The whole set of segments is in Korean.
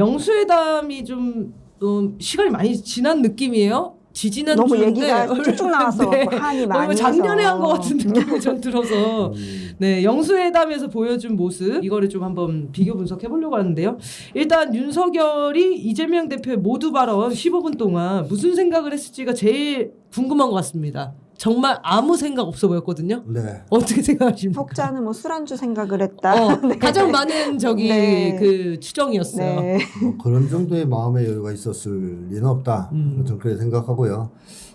영수회담이 좀 음, 시간이 많이 지난 느낌이에요. 지지난 너무 주인데 얘기가 쭉쭉 나와서 네. 한이 많이 너무 작년에. 한 것 같은 느낌이 좀 들어서 음, 네 영수회담에서 보여준 모습 이거를 좀 한번 비교 분석해 보려고 하는데요. 일단 윤석열이 이재명 대표의 모두 발언 15분 동안 무슨 생각을 했을지가 제일 궁금한 것 같습니다. 정말 아무 생각 없어 보였거든요. 네. 어떻게 생각하십니까? 혹자는 뭐 술안주 생각을 했다. 어, 가장 많은 저기 네. 그 추정이었어요. 네. 뭐 그런 정도의 마음의 여유가 있었을 리는 없다. 음. 저는 그렇게 생각하고요.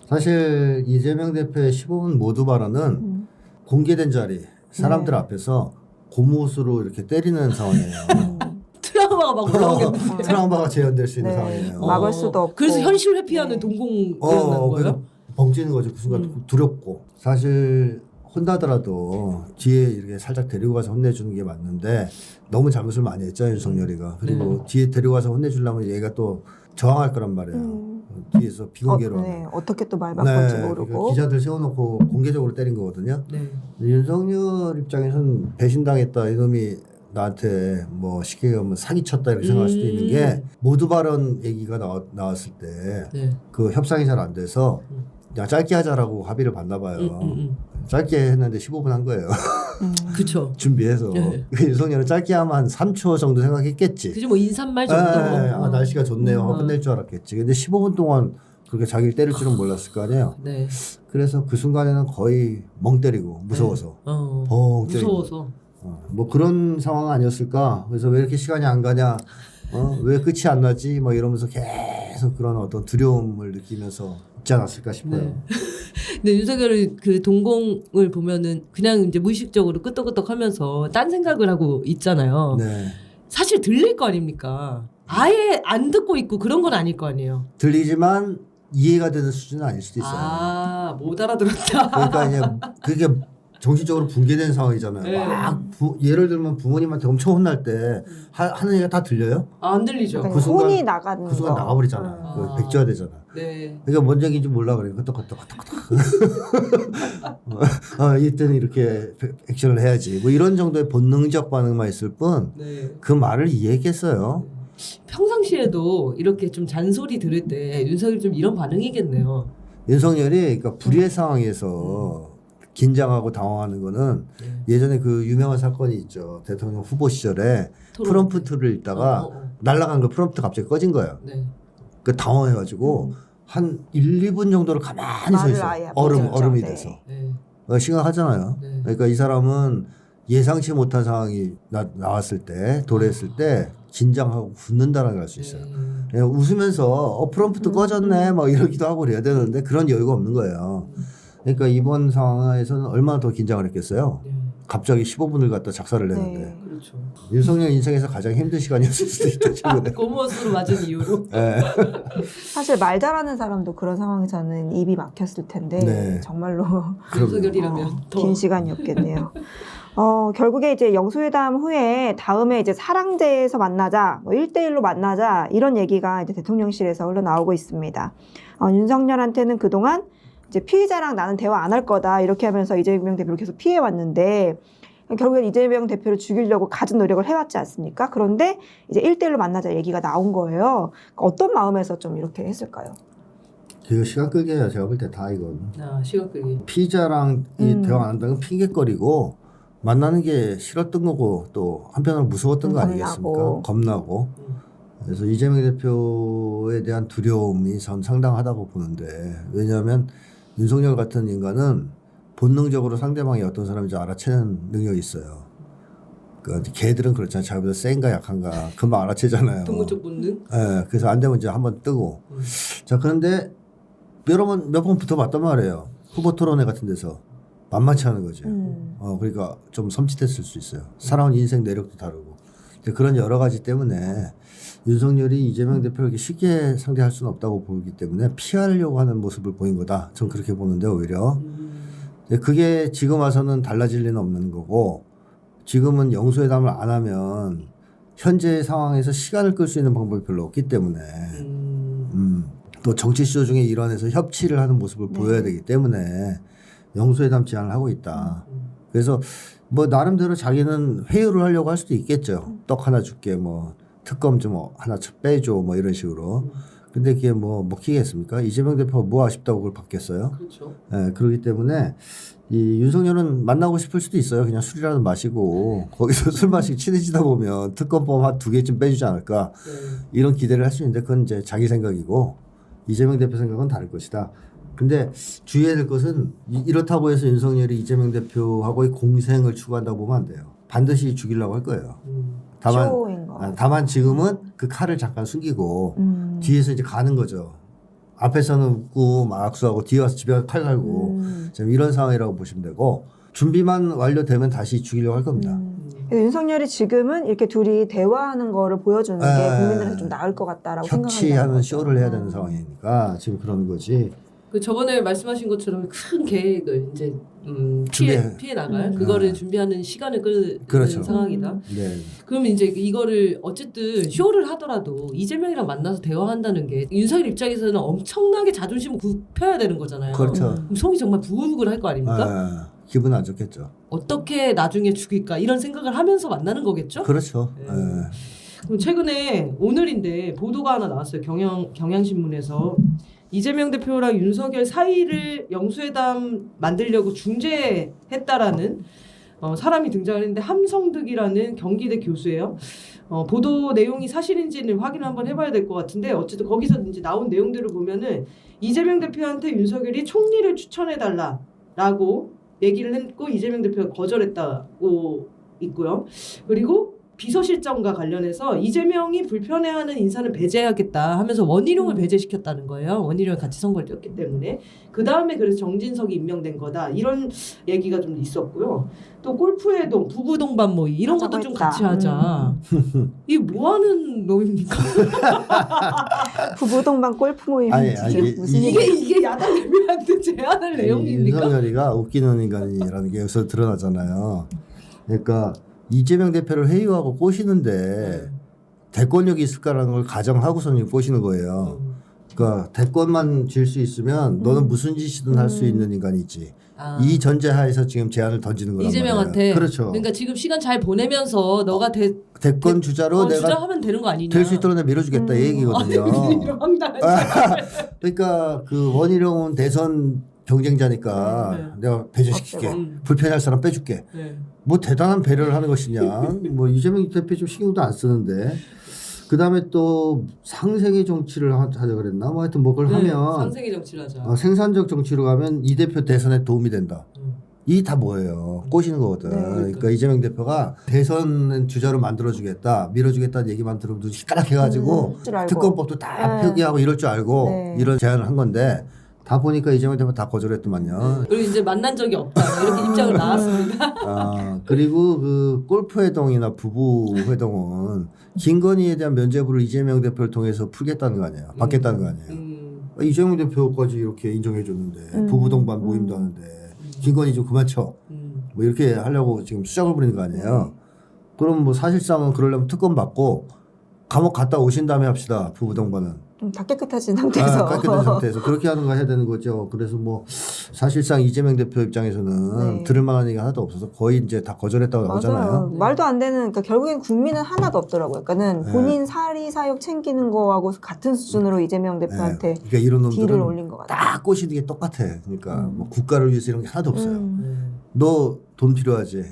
사실 이재명 대표의 15분 모두 발언은 음. 공개된 자리 사람들 네. 앞에서 고무수로 이렇게 때리는 상황이에요. 음. 트라우마가 막 올라오겠는데. 트라우마가 재현될 수 있는 네. 상황이에요. 막- 막을 수도 없고. 그래서 현실 회피하는 네. 동공이었는 어, 거예요. 벙찌는 거죠. 그 순간 음. 두렵고 사실 혼나더라도 뒤에 이렇게 살짝 데리고 가서 혼내주는 게 맞는데 너무 잘못을 많이 했죠 윤석열이가 그리고 네. 뒤에 데리고 가서 혼내주려면 얘가 또 저항할 거란 말이에요. 음. 뒤에서 비공개로 어, 하면. 네. 어떻게 또 말 바꿀지 그러니까 모르고. 기자들 세워놓고 공개적으로 때린 거거든요. 네. 윤석열 입장에서는 배신당했다 이놈이 나한테 뭐 쉽게 얘기하면 사기쳤다 이렇게 생각할 수도 있는 게 음. 모두 발언 얘기가 나왔, 나왔을 때 네. 그 협상이 잘 안 돼서 음. 그냥 짧게 하자라고 합의를 봤나 봐요. 음, 음, 음. 짧게 했는데 15분 한 거예요. 음. 그쵸. 준비해서. 네. 윤석열은 짧게 하면 한 3초 정도 생각했겠지. 그죠 뭐 인사말 에, 정도. 아, 날씨가 좋네요. 음. 끝낼 줄 알았겠지. 근데 15분 동안 그렇게 자기를 때릴 줄은 몰랐을 거 아니에요. 네. 그래서 그 순간에는 거의 멍 때리고 무서워서. 어. 벙 때리고. 무서워서. 어, 뭐 그런 상황 아니었을까? 그래서 왜 이렇게 시간이 안 가냐? 어, 왜 끝이 안 나지? 뭐 이러면서 계속 그런 어떤 두려움을 느끼면서 있지 않았을까 싶어요. 네. 근데 윤석열은 그 동공을 보면은 그냥 이제 무의식적으로 끄떡끄떡 하면서 딴 생각을 하고 있잖아요. 네. 사실 들릴 거 아닙니까? 아예 안 듣고 있고 그런 건 아닐 거 아니에요. 들리지만 이해가 되는 수준은 아닐 수도 있어요. 아, 못 알아들었다. 그러니까 이제 그게 정신적으로 붕괴된 상황이잖아요. 네. 막 부- 예를 들면 부모님한테 엄청 혼날 때 하, 하는 얘기가 다 들려요? 아, 안 들리죠. 그러니까 그 순간- 혼이 나가는 그 순간 거. 나가버리잖아. 음. 그 아. 백지화 되잖아. 네. 그러니까 뭔 얘기인지 몰라 그래. 끄떡끄떡끄떡. 어, 이때는 이렇게 액션을 해야지. 뭐 이런 정도의 본능적 반응만 있을 뿐그 네. 말을 이해했겠어요. 평상시에도 이렇게 좀 잔소리 들을 때 윤석열 좀 이런 반응이겠네요. 윤석열이 그러니까 불의의 상황에서 긴장하고 당황하는 거는 네. 예전에 그 유명한 사건이 있죠. 대통령 후보 시절에 토론. 프롬프트를 읽다가 어, 어, 어. 날아간 거 프롬프트 갑자기 꺼진 거예요. 네. 그 당황해가지고 한 1, 2분 정도를 가만히 서 말을 있어. 아예 얼음. 얼음이 네. 돼서 네. 어, 심각하잖아요. 네. 그러니까 이 사람은 예상치 못한 상황이 나, 나왔을 때 도래했을 때 긴장하고 굳는다라는 걸알수 있어요. 네. 웃으면서 어 프롬프트 음. 꺼졌네 막 이러기도 하고 그래야 되는데 그런 여유가 없는 거예요. 그러니까 이번 상황에서는 얼마나 더 긴장을 했겠어요. 네. 갑자기 15분을 갖다 작사를 내는데 네. 그렇죠. 윤석열 인생에서 가장 힘든 시간이었을 수도 있다 최근에. 고무스로 맞은 이유로. 예. 사실 말 잘하는 사람도 그런 상황에서는 입이 막혔을 텐데 네. 정말로 윤석열이라면 어, 더 긴 시간이었겠네요. 어, 결국에 이제 영수회담 후에 다음에 이제 사랑제에서 만나자, 뭐 1대1로 만나자, 이런 얘기가 이제 대통령실에서 흘러나오고 있습니다. 어, 윤석열한테는 그동안 이제 피의자랑 나는 대화 안 할 거다, 이렇게 하면서 이재명 대표를 계속 피해 왔는데, 결국엔 이재명 대표를 죽이려고 가진 노력을 해왔지 않습니까? 그런데 이제 1대1로 만나자 얘기가 나온 거예요. 어떤 마음에서 좀 이렇게 했을까요? 이거 시간 끌기예요. 제가 볼 때 다 이건. 아, 시각 끄기. 피자랑 이 음. 대화 안 한다는 건 핑계거리고 만나는 게 싫었던 거고 또 한편으로 무서웠던 거 음, 아니겠습니까? 겁나고. 겁나고. 음. 그래서 이재명 대표에 대한 두려움이 전 상당하다고 보는데 왜냐하면 윤석열 같은 인간은 본능적으로 상대방이 어떤 사람인지 알아채는 능력이 있어요. 그 개들은 그렇잖아요. 자기보다 센가 약한가 금방 알아채잖아요. 동물적 본능. 예, 그래서 안 되면 이제 한번 뜨고. 음. 자, 그런데 여러 번, 몇 번 붙어봤단 말이에요. 후보 토론회 같은 데서. 만만치 않은 거죠. 음. 어, 그러니까 좀 섬찟했을 수 있어요. 살아온 인생 내력도 다르고. 근데 그런 여러 가지 때문에 윤석열이 이재명 대표를 이렇게 쉽게 상대할 수는 없다고 보기 때문에 피하려고 하는 모습을 보인 거다. 전 그렇게 보는데 오히려. 음. 그게 지금 와서는 달라질 리는 없는 거고 지금은 영수회담을 안 하면 현재 상황에서 시간을 끌 수 있는 방법이 별로 없기 때문에 음. 음, 또 정치 시조 중에 일환에서 협치를 하는 모습을 네. 보여야 되기 때문에 영수회담 제안을 하고 있다. 음. 그래서 뭐 나름대로 자기는 회유를 하려고 할 수도 있겠죠. 떡 하나 줄게 뭐 특검 좀 하나 쳐 빼줘 뭐 이런 식으로. 근데 그게 뭐 먹히겠습니까? 이재명 대표가 뭐 아쉽다고 그걸 받겠어요? 그렇죠. 예, 그렇기 때문에 이 윤석열은 만나고 싶을 수도 있어요. 그냥 술이라도 마시고 거기서 술 마시고 친해지다 보면 특검법 한 두 개쯤 빼주지 않을까 네. 이런 기대를 할 수 있는데 그건 이제 자기 생각이고 이재명 대표 생각은 다를 것이다. 근데 주의해야 될 것은 이- 이렇다고 해서 윤석열이 이재명 대표하고의 공생을 추구한다고 보면 안 돼요. 반드시 죽이려고 할 거예요. 음. 다만. 아, 다만 지금은 그 칼을 잠깐 숨기고 음. 뒤에서 이제 가는 거죠. 앞에서는 웃고 막 악수하고 뒤에 와서 집에 가서 칼 갈고 음. 지금 이런 상황이라고 보시면 되고 준비만 완료되면 다시 죽이려고 할 겁니다. 음. 윤석열이 지금은 이렇게 둘이 대화하는 거를 보여주는 게 에. 국민들한테 좀 나을 것 같다라고 생각한다. 협치하는 쇼를 해야 되는 상황이니까 지금 그러는 거지. 그 저번에 말씀하신 것처럼 큰 계획을 이제 음, 피해 준비해. 피해 나갈 음. 그거를 네. 준비하는 시간을 끄는 그렇죠. 상황이다. 네. 그럼 이제 이거를 어쨌든 쇼를 하더라도 이재명이랑 만나서 대화한다는 게 윤석열 입장에서는 엄청나게 자존심을 굽혀야 되는 거잖아요. 그렇죠. 그럼 속이 정말 부글부글 할 거 아닙니까? 아, 기분 안 좋겠죠. 어떻게 나중에 죽일까 이런 생각을 하면서 만나는 거겠죠? 그렇죠. 네. 예. 그럼 최근에 오늘인데 보도가 하나 나왔어요. 경향 경향신문에서 이재명 대표랑 윤석열 사이를 영수회담 만들려고 중재했다라는 어, 사람이 등장했는데 함성득이라는 경기대 교수예요. 어, 보도 내용이 사실인지는 확인 한번 해봐야 될 것 같은데 어쨌든 거기서 이제 나온 내용들을 보면은 이재명 대표한테 윤석열이 총리를 추천해 달라라고 얘기를 했고 이재명 대표가 거절했다고 있고요. 그리고 비서실장과 관련해서 이재명이 불편해하는 인사는 배제하겠다 하면서 원희룡을 음. 배제시켰다는 거예요. 원희룡이 같이 선거를 뛰었기 때문에 그 다음에 그래서 정진석이 임명된 거다 이런 얘기가 좀 있었고요. 또 골프의 동, 부부 동반 모의 이런 것도 좀 했다. 같이 하자. 이게 뭐 하는 놈입니까? 부부 동반 골프 모임 아니, 아니, 무슨 이- 일이 이게 이게 야당 대표한테 제안할 이 내용입니까? 윤석열이가 웃기는 인간이라는 게 여기서 드러나잖아요. 그러니까 이재명 대표를 회유하고 꼬시는데 대권력이 있을까라는 걸 가정하고서는 꼬시는 거예요. 음. 그러니까 대권만 질 수 있으면 너는 음. 무슨 짓이든 할수 음. 있는 인간이지. 아. 이 전제하에서 지금 제안을 던지는 거란 이재명한테 말이에요. 그렇죠. 그러니까 지금 시간 잘 보내면서 너가 대, 대권 주자로 어, 내가 주장하면 되는 거 아니냐? 될 수 있도록 내가 밀어주겠다 음. 이 얘기거든요. 아니, 이런 황당한 그러니까 그 원희룡은 대선 경쟁자니까 네. 내가 배제시킬게. 음. 불편할 사람 빼줄게. 네. 뭐 대단한 배려를 하는 것이냐. 뭐 이재명 대표 좀 신경도 안 쓰는데. 그 다음에 또 상생의 정치를 하- 하자 그랬나? 뭐 하여튼 뭐 그걸 네, 하면 상생의 정치를 하자. 어, 생산적 정치로 가면 이 대표 대선에 도움이 된다. 음. 이다 뭐예요? 꼬시는 거거든. 네. 그러니까 이재명 대표가 대선 주자로 만들어주겠다, 밀어주겠다는 얘기만 들으면 시까락 해가지고 음, 줄 알고. 특검법도 다 네. 표기하고 이럴 줄 알고 네. 이런 제안을 한 건데 다 보니까 이재명 대표 다 거절했더만요. 그리고 이제 만난 적이 없다 이렇게 입장을 나왔습니다. 아, 그리고 그 골프 회동이나 부부 회동은 김건희에 대한 면죄부를 이재명 대표를 통해서 풀겠다는 거 아니에요? 받겠다는 거 아니에요? 음. 아, 이재명 대표까지 이렇게 인정해 줬는데 음. 부부 동반 음. 모임도 하는데 김건희 좀 그만 쳐. 음. 뭐 이렇게 하려고 지금 수작을 부리는 거 아니에요? 그럼 뭐 사실상은 그러려면 특검 받고 감옥 갔다 오신 다음에 합시다. 부부 동반은. 좀다 깨끗해진 상태에서 아, 깔끔한 상태에서 그렇게 하는 거 해야 되는 거죠. 그래서 뭐 사실상 이재명 대표 입장에서는 네. 들을 만한 얘기가 하나도 없어서 거의 이제 다 거절했다고 나오잖아요. 맞아요. 말도 안 되는 그러니까 결국엔 국민은 하나도 없더라고요. 그러니까는 네. 본인 사리 사욕 챙기는 거하고 같은 수준으로 이재명 대표한테 네. 그러니까 이런 놈들은 올린 것 같아요. 딱 꼬시는 게 똑같아. 그러니까 음. 뭐 국가를 위해서 이런 게 하나도 없어요. 음. 음. 너돈 필요하지?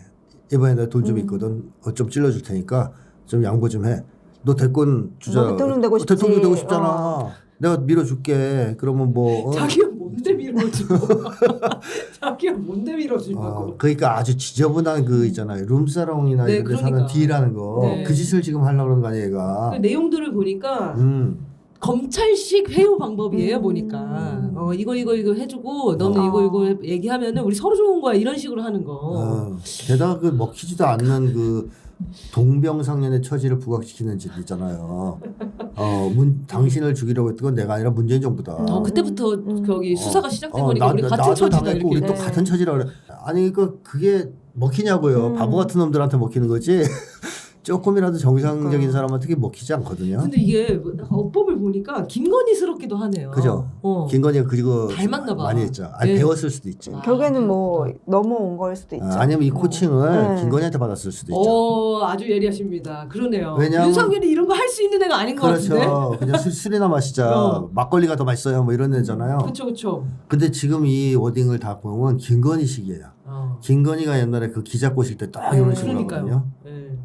이번에 내가 돈좀 음. 있거든. 어, 좀 찔러줄 테니까 좀 양보 좀 해. 너 대권 주자. 너 대통령 되고 어, 싶지. 대통령 되고 싶잖아. 어. 내가 밀어줄게. 그러면 뭐. 어? 자기가 뭔데 밀어주고 자기가 뭔데 밀어주고 어, 그러니까 아주 지저분한 그 있잖아요. 룸사롱이나 네, 이런 데 그러니까. 사는 딜하는 거. 네. 그 짓을 지금 하려고 그러는 거 아니에요, 그 얘가. 내용들을 보니까 음. 검찰식 회유 방법이에요 음. 보니까 어 이거 이거 이거 해주고 너는 어. 이거 이거 얘기하면은 우리 서로 좋은 거야 이런 식으로 하는 거 어. 게다가 그 먹히지도 않는 그 동병상련의 처지를 부각시키는 짓 있잖아요. 어, 문, 당신을 죽이려고 했던 건 내가 아니라 문재인 정부다. 어, 그때부터 음. 저기 수사가 어. 시작된 어, 거니까 나- 우리 같은 처지다 당했고 우리 이렇게 또 네. 같은 처지라 그래. 아니 그 그게 먹히냐고요. 음. 바보 같은 놈들한테 먹히는 거지. 조금이라도 정상적인 그러니까요. 사람한테 먹히지 않거든요. 근데 이게 뭐 어법을 보니까 김건희스럽기도 하네요. 그죠? 어. 김건희가 그리고 닮았나 봐. 많이 했죠. 아니 네. 배웠을 수도 있지. 아. 결국에는 뭐 넘어온 걸 수도 있죠. 아, 아니면 이 뭐. 코칭을 네. 김건희한테 받았을 수도 있죠. 어, 아주 예리하십니다. 그러네요. 왜냐하면- 윤석열이 이런 거 할 수 있는 애가 아닌 것 같은데. 그렇죠. 그냥 술, 술이나 마시자. 어. 막걸리가 더 맛있어요. 뭐 이런 애잖아요. 그렇죠, 그렇죠. 근데 지금 이 워딩을 다 보면 김건희식이에요. 어. 김건희가 옛날에 그 기자 꼬실 때딱 네. 이런 식으로 그러니까요. 하거든요.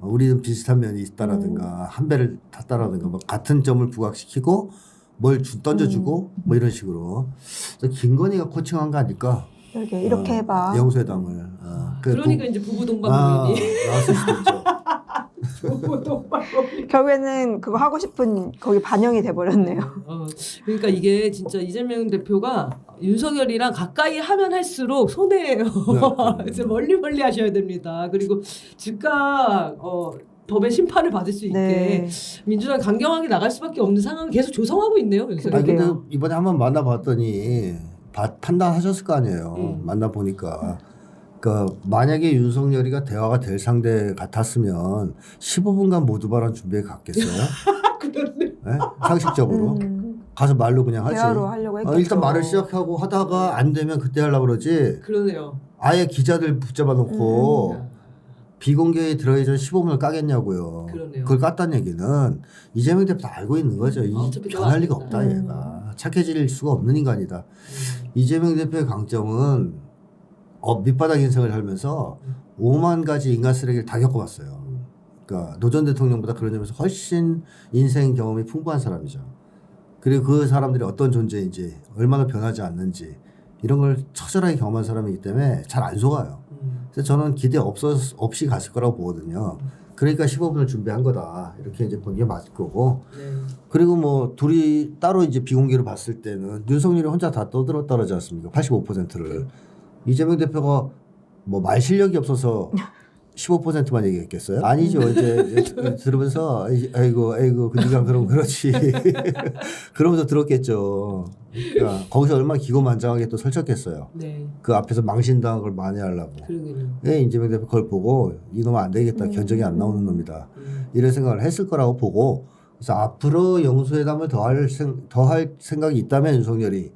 우리는 비슷한 면이 있다라든가 한 배를 탔다라든가 뭐 같은 점을 부각시키고 뭘 주, 던져주고 뭐 이런 식으로 그래서 김건희가 코칭한 거 아닐까? 이렇게 이렇게 어, 해봐. 영수회담을. 어, 그 그러니까 부- 이제 부부 동반 아, 모임이 나왔을 수도 있죠. 부부 동반 모임. 결국에는 그거 하고 싶은 거기 반영이 돼 버렸네요. 어, 그러니까 이게 진짜 이재명 대표가 윤석열이랑 가까이 하면 할수록 손해예요. 네. 그래서 멀리 멀리 하셔야 됩니다. 그리고 즉각 어, 법의 심판을 받을 수 있게 네. 민주당 강경하게 나갈 수밖에 없는 상황을 계속 조성하고 있네요. 윤석열. 근데 그러게요. 이번에 한번 만나봤더니 바- 판단하셨을 거 아니에요. 음. 만나 보니까. 그러니까 만약에 윤석열이가 대화가 될 상대 같았으면 15분간 모두 발언 준비해 갔겠어요? 그런데 네? 상식적으로 음, 가서 말로 그냥 하지. 대화로 하려고 어, 했겠죠. 일단 말을 시작하고 하다가 안 되면 그때 하려고 그러지. 그러네요. 아예 기자들 붙잡아 놓고 음. 비공개에 전 15분을 까겠냐고요. 그러네요. 걸 깠다는 얘기는 이재명 대표 다 알고 있는 거죠. 이 아, 어차피 변할 리가 들어갔다. 없다 음. 얘가. 착해질 수가 없는 인간이다. 음. 이재명 대표의 강점은 어, 밑바닥 인생을 살면서 5만 가지 인간 쓰레기를 다 겪어봤어요. 그러니까 노전 대통령보다 그런 점에서 훨씬 인생 경험이 풍부한 사람이죠. 그리고 그 사람들이 어떤 존재인지 얼마나 변하지 않는지 이런 걸 처절하게 경험한 사람이기 때문에 잘 안 속아요. 음. 그래서 저는 기대 없었, 없이 갔을 거라고 보거든요. 그러니까 15분을 준비한 거다. 이렇게 이제 본게 맞을 거고. 네. 그리고 뭐 둘이 따로 이제 비공개로 봤을 때는 윤석열이 혼자 다 떠들었다 그러지 않습니까? 85%를. 이재명 대표가 뭐 말 실력이 없어서 15%만 얘기했겠어요? 아니죠. 이제 들으면서 아이- 아이고 아이고 그 네가 그럼 그렇지. 그러면서 들었겠죠. 그러니까 거기서 얼마나 기고만장하게 또 설쳤겠어요. 네. 그 앞에서 망신당한 걸 만회하려고. 그러군요. 예, 이재명 대표 그걸 보고 이놈은 안 되겠다. 음. 견적이 안 나오는 놈이다. 음. 이런 생각을 했을 거라고 보고 그래서 앞으로 영수회담을 더할더할 생각이 있다면 윤석열이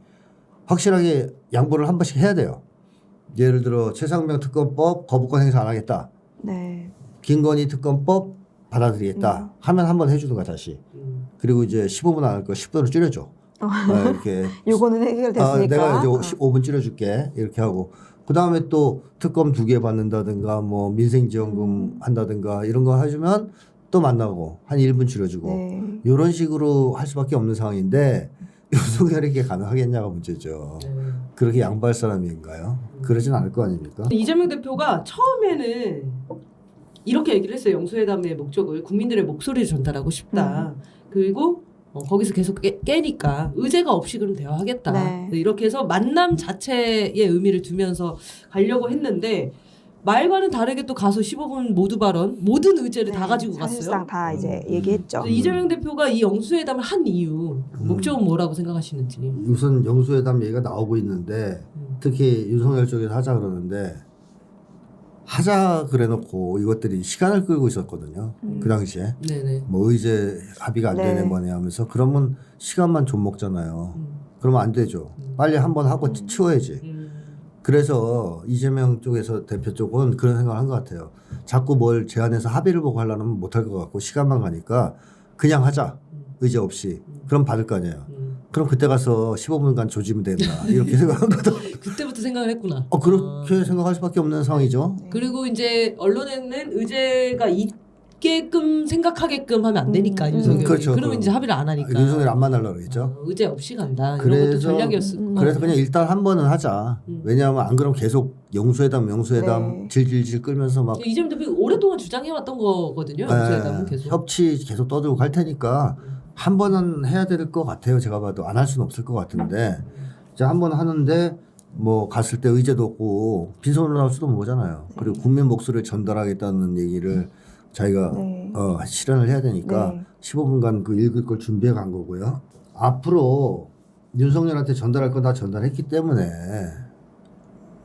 확실하게 양보를 한 번씩 해야 돼요. 예를 들어 최상병 특검법 거부권 행사 안 하겠다. 네. 김건희 특검법 받아들이겠다. 하면 한번 해주든가 다시. 음. 그리고 이제 15분 안 할 거 10분으로 줄여줘. 아, 이렇게 요거는 해결됐으니까. 아, 내가 이제 어. 15분 줄여줄게 이렇게 하고 그 다음에 또 특검 두 개 받는다든가 뭐 민생지원금 음. 한다든가 이런 거 해주면 또 만나고 한 1분 줄여주고 네. 이런 식으로 할 수밖에 없는 상황인데 윤석열에게 가능하겠냐가 문제죠. 네. 그렇게 양보할 사람인가요? 그러진 않을 거 아닙니까? 이재명 대표가 처음에는 이렇게 얘기를 했어요. 영수회담의 목적을 국민들의 목소리를 전달하고 싶다. 그리고 어, 거기서 계속 깨, 깨니까 의제가 없이 그럼 대화하겠다. 네. 이렇게 해서 만남 자체의 의미를 두면서 가려고 했는데 말과는 다르게 또 가서 15분 모두 발언 모든 의제를 다 네, 가지고 사실상 갔어요. 다 이제 음. 얘기했죠. 이재명 대표가 이 영수회담을 한 이유 음. 목적은 뭐라고 생각하시는지. 우선 영수회담 얘기가 나오고 있는데 음. 특히 윤석열 쪽에서 하자 그러는데 하자 그래놓고 이것들이 시간을 끌고 있었거든요. 음. 그 당시에. 네네. 뭐 의제 합의가 안 네. 되네 뭐네 하면서 그러면 시간만 좀 먹잖아요. 음. 그러면 안 되죠. 음. 빨리 한번 하고 음. 치워야지. 음. 그래서 이재명 쪽에서 대표 쪽은 그런 생각을 한 것 같아요. 자꾸 뭘 제안해서 합의를 보고 하려면 못할 것 같고 시간만 가니까 그냥 하자. 음. 의제 없이. 그럼 받을 거 아니에요. 음. 그럼 그때 가서 15분간 조지면 된다. 이렇게 생각한 거다. 생각을 했구나. 어, 그렇게 생각할 수밖에 없는 상황이죠. 네. 그리고 이제 언론에는 의제가 있게끔 생각하게끔 하면 안 되니까 음, 윤석열이. 그렇죠. 그러면 그럼. 이제 합의를 안 하니까. 윤석열 안 만나려고 그랬죠. 어, 의제 없이 간다. 이런 그래서- 것도 전략이었을 음, 것 그래서 같아요. 그냥 일단 한 번은 하자. 음. 왜냐하면 안 그러면 계속 영수회담, 영수회담 네. 질질질 끌면서 막 이재명 대표 오랫동안 주장해왔던 거거든요. 영수회담은 예, 계속. 협치 계속 떠들고 갈 테니까 음. 한 번은 해야 될 것 같아요. 제가 봐도 안 할 수는 없을 것 같은데 이제 한 번 하는데 뭐 갔을 때 의제도 없고 빈손으로 나올 수도 모르잖아요. 그리고 국민 목소리를 전달하겠다는 얘기를 자기가 네. 어, 실현을 해야 되니까 네. 15분간 그 읽을 걸 준비해 간 거고요. 앞으로 윤석열한테 전달할 건 다 전달했기 때문에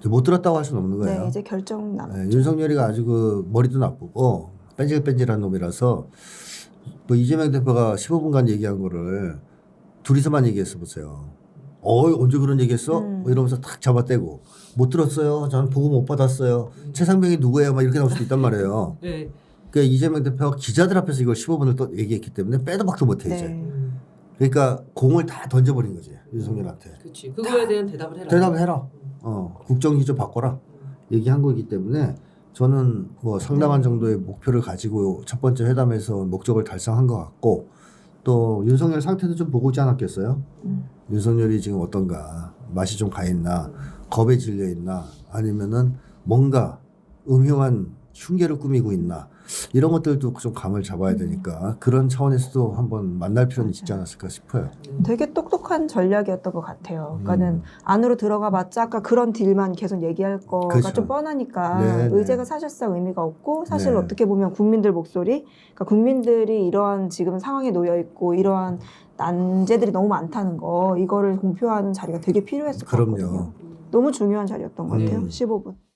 못 들었다고 할 수는 없는 거예요. 네, 이제 결정 남. 예, 윤석열이가 아주 그 머리도 나쁘고 뺀질뺀질한 놈이라서 뭐 이재명 대표가 15분간 얘기한 거를 둘이서만 얘기했어 보세요. 어 언제 그런 얘기했어? 음. 뭐 이러면서 탁 잡아떼고 못 들었어요. 저는 보고 못 받았어요. 최상병이 누구예요? 막 이렇게 나올 수도 있단 말이에요. 네. 그러니까 이재명 대표가 기자들 앞에서 이걸 15분을 또 얘기했기 때문에 빼도 박도 못해 이제. 네. 그러니까 공을 다 던져버린 거지 윤석열한테. 그렇지. 그거에 대한 대답을 해라. 대답을 해라. 어, 국정기 좀 바꿔라. 얘기한 거기 때문에 저는 뭐 상당한 정도의 목표를 가지고 첫 번째 회담에서 목적을 달성한 것 같고 또 윤석열 상태도 좀 보고 오지 않았겠어요? 음. 윤석열이 지금 어떤가 맛이 좀 가 있나 겁에 질려 있나 아니면은 뭔가 음흉한 흉계를 꾸미고 있나 이런 것들도 좀 감을 잡아야 되니까 그런 차원에서도 한번 만날 필요는 있지 않았을까 싶어요. 되게 똑똑한 전략이었던 것 같아요. 그러니까는 음. 안으로 들어가봤자 아까 그런 딜만 계속 얘기할 거가 그렇죠. 좀 뻔하니까 네, 네. 의제가 사실상 의미가 없고 사실 네. 어떻게 보면 국민들 목소리, 그러니까 국민들이 이러한 지금 상황에 놓여 있고 이러한 난제들이 너무 많다는 거 이거를 공표하는 자리가 되게 필요했을 것 그럼요. 같거든요. 너무 중요한 자리였던 것 같아요. 음. 15분.